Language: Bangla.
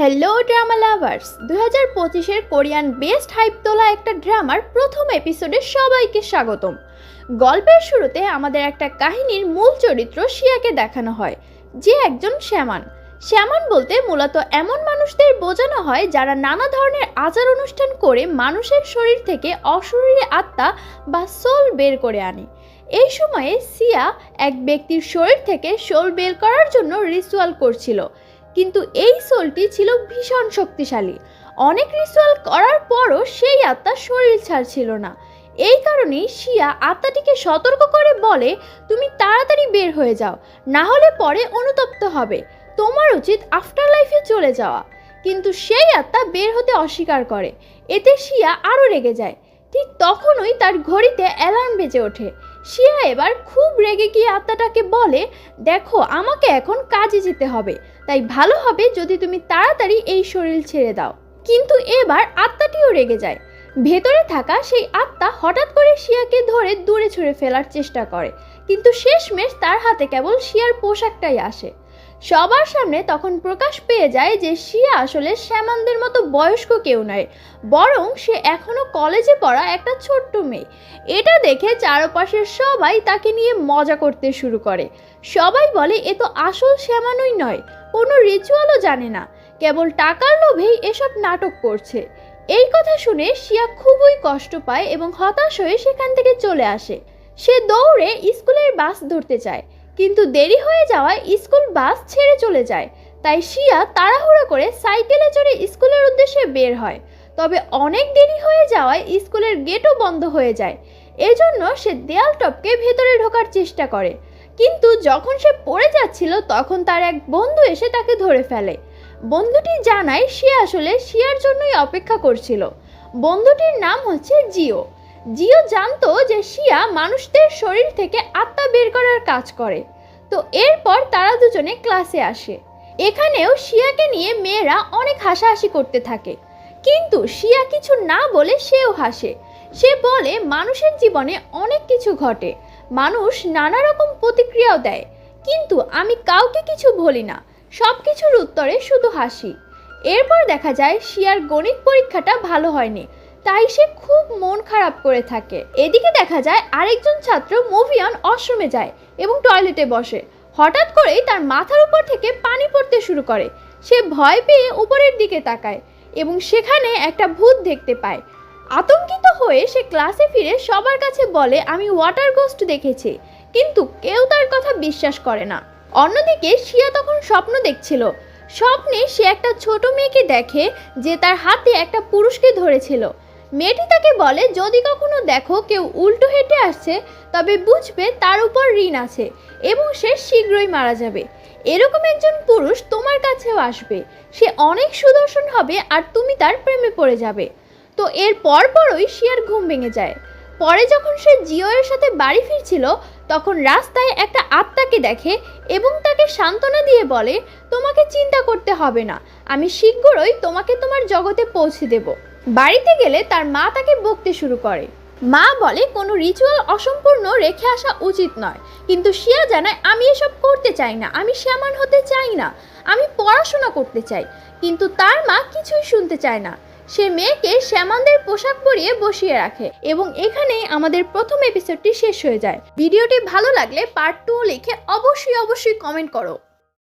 হ্যালো ড্রামা লাভার্স দু হাজার পঁচিশের কোরিয়ান বেস্ট হাইপ তোলা একটা ড্রামার প্রথম এপিসোডে সবাইকে স্বাগতম। গল্পের শুরুতে আমাদের একটা কাহিনীর মূল চরিত্র শিয়াকে দেখানো হয়, যে একজন শ্যামান। শ্যামান বলতে মূলত এমন মানুষদের বোঝানো হয় যারা নানা ধরনের আচার অনুষ্ঠান করে মানুষের শরীর থেকে অশরীরী আত্মা বা সোল বের করে আনে। এই সময়ে সিয়া এক ব্যক্তির শরীর থেকে সোল বের করার জন্য রিচুয়াল করছিল। কিন্তু এই সোলটি ছিল ভীষণ শক্তিশালী। অনেক রিচুয়াল করার পরও সেই আত্মা শরীর ছাড়ছিল না। এই কারণেই শিয়া আত্মাটিকে সতর্ক করে বলে, তুমি তাড়াতাড়ি বের হয়ে যাও, না হলে পরে অনুতপ্ত হবে। তোমার উচিত আফটার লাইফে চলে যাওয়া। কিন্তু সেই আত্মা বের হতে অস্বীকার করে। এতে শিয়া আরও রেগে যায়। ঠিক তখনই তার ঘড়িতে অ্যালার্ম বেজে ওঠে। শিয়া এবার খুব রেগে গিয়ে আত্মাটাকে বলে, দেখো, আমাকে এখন কাজে যেতে হবে। তাই ভালো হবে যদি তুমি তাড়াতাড়ি এই শরীর ছেড়ে দাও। কিন্তু এবার আত্মাটিও রেগে যায়। ভেতরে থাকা সেই আত্মা হঠাৎ করে শিয়াকে ধরে দূরে ছুঁড়ে ফেলার চেষ্টা করে। কিন্তু শেষমেশ তার হাতে কেবল শিয়ার পোশাকটাই আসে। সবার সামনে তখন প্রকাশ পেয়ে যায় যে শিয়া আসলে শ্যামানদের মতো বয়স্ক কেউ নয়, বরং সে এখনও কলেজে পড়া একটা ছোট্ট মেয়ে। এটা দেখে চারপাশের সবাই তাকে নিয়ে মজা করতে শুরু করে। সবাই বলে, এ তো আসল শ্যামানই নয়, কোনো রিচুয়ালও জানে না, কেবল টাকার লোভেই এসব নাটক করছে। এই কথা শুনে শিয়া খুবই কষ্ট পায় এবং হতাশ হয়ে সেখান থেকে চলে আসে। সে দৌড়ে স্কুলের বাস ধরতে চায়। কিন্তু দেরি হয়ে যাওয়ায় স্কুল বাস ছেড়ে চলে যায়। তাই শিয়া তাড়াহুড়ো করে সাইকেলে চড়ে স্কুলের উদ্দেশ্যে বের হয়। তবে অনেক দেরি হয়ে যাওয়ায় স্কুলের গেটও বন্ধ হয়ে যায়। এজন্য সে দেয়াল টপকে ভেতরে ঢোকার চেষ্টা করে। কিন্তু যখন সে পড়ে যাচ্ছিল, তখন তার এক বন্ধু এসে তাকে ধরে ফেলে। বন্ধুটি জানায় সে আসলে শিয়ার জন্যই অপেক্ষা করছিল। বন্ধুটির নাম হচ্ছে জিও। জিও জানতো যে শিয়া মানুষদের শরীর থেকে আত্মা বের করার কাজ করে। তো এরপর তারা দুজনে ক্লাসে আসে। এখানেও শিয়াকে নিয়ে মেয়েরা অনেক হাসাহাসি করতে থাকে। কিন্তু শিয়া কিছু না বলে সেও হাসে। সে বলে, মানুষের জীবনে অনেক কিছু ঘটে। মানুষ নানা রকম প্রতিক্রিয়াও দেয়। কিন্তু আমি কাউকে কিছু বলি না। সব কিছুর উত্তরে শুধু হাসি। এরপর দেখা যায়, শিয়ার গণিত পরীক্ষাটা ভালো হয়নি। তাই সে খুব মন খারাপ করে থাকে। এদিকে দেখা যায় আরেকজন ছাত্র মুভিয়ান অশ্রমে যায় এবং টয়লেটে বসে। হঠাৎ করেই তার মাথার উপর থেকে পানি পড়তে শুরু করে। সে ভয় পেয়ে উপরের দিকে তাকায় এবং সেখানে একটা ভূত দেখতে পায়। আতঙ্কিত হয়ে সে ক্লাসে ফিরে সবার কাছে বলে, আমি ওয়াটার গোস্ট দেখেছি, কিন্তু কেউ তার কথা বিশ্বাস করে না। অন্যদিকে শিয়া তখন স্বপ্ন দেখছিল। স্বপ্নে সে একটা ছোট মেয়েকে দেখে যে তার হাতে একটা পুরুষকে ধরেছিল। মেয়েটি তাকে বলে, যদি কখনো দেখো কেউ উল্টো হেঁটে আসছে, তবে বুঝবে তার উপর ঋণ আছে এবং সে শীঘ্রই মারা যাবে। এরকম একজন পুরুষ তোমার কাছেও আসবে। সে অনেক সুদর্শন হবে আর তুমি তার প্রেমে পড়ে যাবে। তো এর পর পরই শিয়ার ঘুম ভেঙে যায়। পরে যখন সে জিওয়ের সাথে বাড়ি ফিরছিল, তখন রাস্তায় একটা আত্মাকে দেখে এবং তাকে সান্ত্বনা দিয়ে বলে, তোমাকে চিন্তা করতে হবে না। আমি শীঘ্রই তোমাকে তোমার জগতে পৌঁছে দেব। বাড়িতে গেলে তার মা তাকে বকতে শুরু করে। মা বলে, কোনো রিচুয়াল অসম্পূর্ণ রেখে আসা উচিত নয়। কিন্তু শিয়া জানায়, আমি এসব করতে চাই না। আমি শ্যামান হতে চাই না। আমি পড়াশোনা করতে চাই। কিন্তু তার মা কিছুই শুনতে চায় না। সে মেয়েকে শ্যামানদের পোশাক পরিয়ে বসিয়ে রাখে এবং এখানেই আমাদের প্রথম এপিসোডটি শেষ হয়ে যায়। ভিডিওটি ভালো লাগলে পার্ট টু লিখে অবশ্যই অবশ্যই কমেন্ট করো।